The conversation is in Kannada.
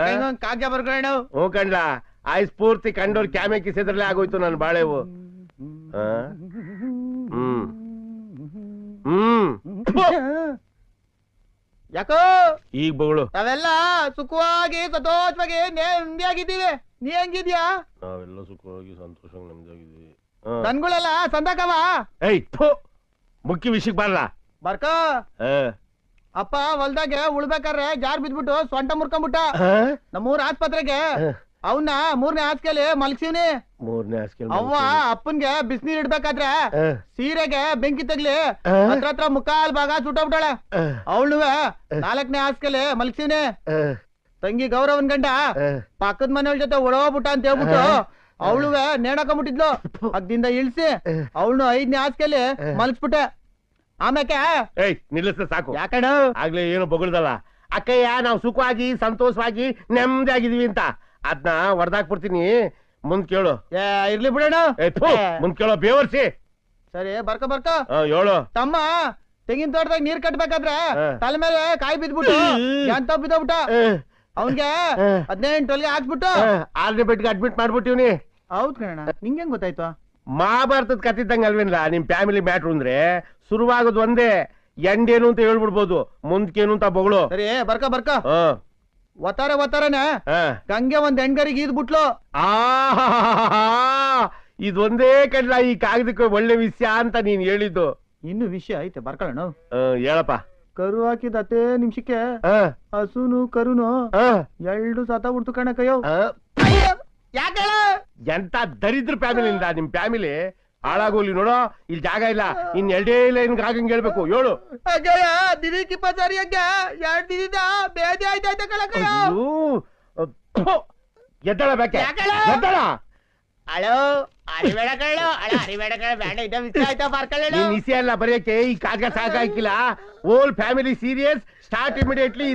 ಹಿಂಗೊಂದ್ ಕಾಗ್ಯ ಬರ್ಕೊಳ್ಳೋಣ ಹ್ಞೂ ಕಂಡ್ಲ ಆಯ್ ಪೂರ್ತಿ ಕಂಡೋರ್ ಕ್ಯಾಮೆ ಕಿಸಿದ್ರಲ್ಲೇ ಆಗೋಯ್ತು ನನ್ ಬಾಳೆವು. ಆ? ಹ್ಮ್. ಹ್ಮ್. ಥು, ಯಾಕೋ? ಈಗ ಬಗಳು. ನಾವೆಲ್ಲ ಸುಖವಾಗಿ ಸತೋಷವಾಗಿ ನೆಮ್ಮದಿಯಾಗಿದ್ದೀವಿ. ನೀ ಹೆಂಗಿದ್ಯಾ? ನಾವೆಲ್ಲ ಸುಖವಾಗಿ ಸಂತೋಷವಾಗಿ ನೆಮ್ಮದಿಯಾಗಿದ್ದೀವಿ. ನನ್ಗಳೆಲ್ಲ ಸಂದಕವ? ಏಯ್ ಥು. ಮುಖ್ಯ ವಿಷಯಕ್ಕೆ ಬರಲ್ಲ ಬರ್ಕ. ಅಪ್ಪ ಹೊಲ್ದಾಗೆ ಉಳ್ಬೇಕಾದ್ರೆ ಜಾರ್ ಬಿದ್ಬಿಟ್ಟು ಸೊಂಟ ಮುರ್ಕೊಂಬಿಟ್ಟ. ನಮ್ಮೂರ್ ಆಸ್ಪತ್ರೆಗೆ ಅವನ್ನ ಮೂರನೇ ಹಾಸ್ಕೆಲಿ ಮೂರನೇ ಹಾಸ್ಕೆ ಅವ್ವ ಅಪ್ಪನ್ಗೆ ಬಿಸಿನೀರ್ ಇಡ್ಬೇಕಾದ್ರೆ ಸೀರೆಗೆ ಬೆಂಕಿ ತಗ್ಲಿ ಹತ್ರ ಹತ್ರ ಮುಕ್ಕಾಲ್ ಭಾಗ ಸುಟ್ಟೋಗ್ಬಿಟ್ಟಾಳೆ. ಅವಳುವೆ ನಾಲ್ಕನೇ ಹಾಸ್ಕೆಲಿ ಮಲ್ಸಿವ್ನಿ ತಂಗಿ ಗೌರವನ್ ಗಂಡ ಪಕ್ಕದ ಮನೆಯವ್ರ ಜೊತೆ ಒಳಗೋಗ್ಬಿಟ್ಟ ಅಂತ ಹೇಳ್ಬಿಟ್ಟು ಅವಳುವೆ ನೇಣಕೊಂಬಿಟ್ಟಿದ್ಲು ಅದ್ದಿಂದ ಇಳಿಸಿ ಅವಳು ಐದನೇ ಹಾಸ್ಕೆಲಿ ಮಲಗಿಸ್ಬಿಟ್ಟೆ. ಆಮ್ಯಾಕೆ ಏಯ್ ನಿಲ್ಲಿಸ ಸಾಕು. ಯಾಕಣ ಆಗ್ಲೇ ಏನು ಬಗಳ್ದಲ್ಲ. ಅಕ್ಕಯ್ಯ ನಾವು ಸುಖವಾಗಿ ಸಂತೋಷವಾಗಿ ನೆಮ್ಮದಿಯಾಗಿದೀವಿ ಅಂತ. ಅದ್ನ ಹೊಡೆದಾಕ್ಬಿಡ್ತೀನಿ ಮುಂದ್ ಕೇಳು. ಏ ಇರ್ಲಿ ಬಿಡೋಣ ಏ ಥು, ಮುಂದ್ ಕೇಳೋ ಬೇವರ್ಸಿ ಸರಿ ಬರ್ಕ ಬರ್ಕ. ಆ, ಹೇಳು. ತಮ್ಮ ತೆಂಗಿನ ತೋಟದಾಗ ನೀರ್ ಕಟ್ಬೇಕಾದ್ರೆ ಹಾ. ತಲೆ ಮೇಲೆ ಕಾಯಿ ಬಿದ್ಬಿಟ್ಟು ಎಂತ ಬಿದ್ದೋಗ್ಬಿಟ್ಟ. ಏ, ಅವನ್ಗೆ ಹಾ. ಹದಿನೆಂಟು ಹಾಕ್ಬಿಟ್ಟು. ಆ, ಆರನೇ ಬೆಡ್ಗೆ ಅಡ್ಮಿಟ್ ಮಾಡ್ಬಿಟ್ಟಿವ್ನಿ ಹೌದ್ ಕಣ ನಿಂಗೆ ಹೆಂಗ್ ಗೊತ್ತಾಯ್ತು ಮಹಾಭಾರತದ ಕತ್ತಿದ್ದಂಗೆ ಅಲ್ವೇನ್ಲ ನಿಮ್ ಫ್ಯಾಮಿಲಿ ಮ್ಯಾಟ್ರು ಅಂದ್ರೆ ಶುರುವಾಗೋದು ಒಂದೇ ಎಂಡೇನು ಅಂತ ಹೇಳ್ಬಿಡ್ಬೋದು ಮುಂದ್ಕೇನು ಅಂತ ಬಗಳು. ಸರಿ ಬರ್ಕ ಬರ್ಕ. ಹಾ. ಒತ್ತಾರೆ ಒತ್ತಾರನೆ? ಹ. ಗಂಗೆ ಒಂದ್ ಹೆಣ್ಗರಿಗೆ ಈದ್ಬಿಟ್ಲು ಆ ಇದೊಂದೇ ಕಡ್ಲ ಈ ಕಾಗದಕ್ಕೆ ಒಳ್ಳೆ ವಿಷಯ ಅಂತ ನೀನ್ ಹೇಳಿದ್ದು. ಇನ್ನು ವಿಷಯ ಐತೆ ಬರ್ಕೊಳ್ಳೋಣ. ಆ, ಹೇಳಪ್ಪ. ಕರು ಹಾಕಿದ ಹತ್ತೇ ನಿಮಿಷಕ್ಕೆ. ಆ, ಹಸುನು ಕರುನು. ಆ, ಎರಡು ಸತ ಬಿಡ್ತು ಕಣ ಕೈಯೋ. ಆ. ಯಾಕೆ ಎಂತ ದರಿದ್ರ ಫ್ಯಾಮಿಲಿಂದ ನಿಮ್ ಫ್ಯಾಮಿಲಿ? ಹಾಳಾಗೋಲಿ ನೋಡೋ. ಇಲ್ಲಿ ಜಾಗ ಇಲ್ಲ. ಇನ್ ಎರಡೇ ಲೈನ್ ಆಗಂಗ್ ಹೇಳ್ಬೇಕು. ಹೇಳು. ಅಜ್ಜಯ್ಯ ದಿನಕ್ಕೆ ಇಪ್ಪತ್ತಾರಿ ಅಜ್ಜ ಎರಡು ದಿನದ ಬೇದಿ ಆಯ್ತಾಯ್ತ ಕಳಕಳ ಎದ್ದಳ ಬೇಕೆ? ಎದ್ದಳ ಅಳೋ ಅರಿಬೇಡ ಕಳ್ಳು ಅಳ ಅರಿಬೇಡ ಕಳ್ಳ ಬೇಡ ಇದ ಮಿಸ್ ಆಯ್ತಾ ಬರ್ಕೊಳ್ಳೋಣ ನೀನ್ ಇಸಿ ಅಲ್ಲ ಬರೆಯಕ್ಕೆ? ಈ ಕಾಗ ಸಾಕಾಗಿಲ್ಲ whole family serious start immediately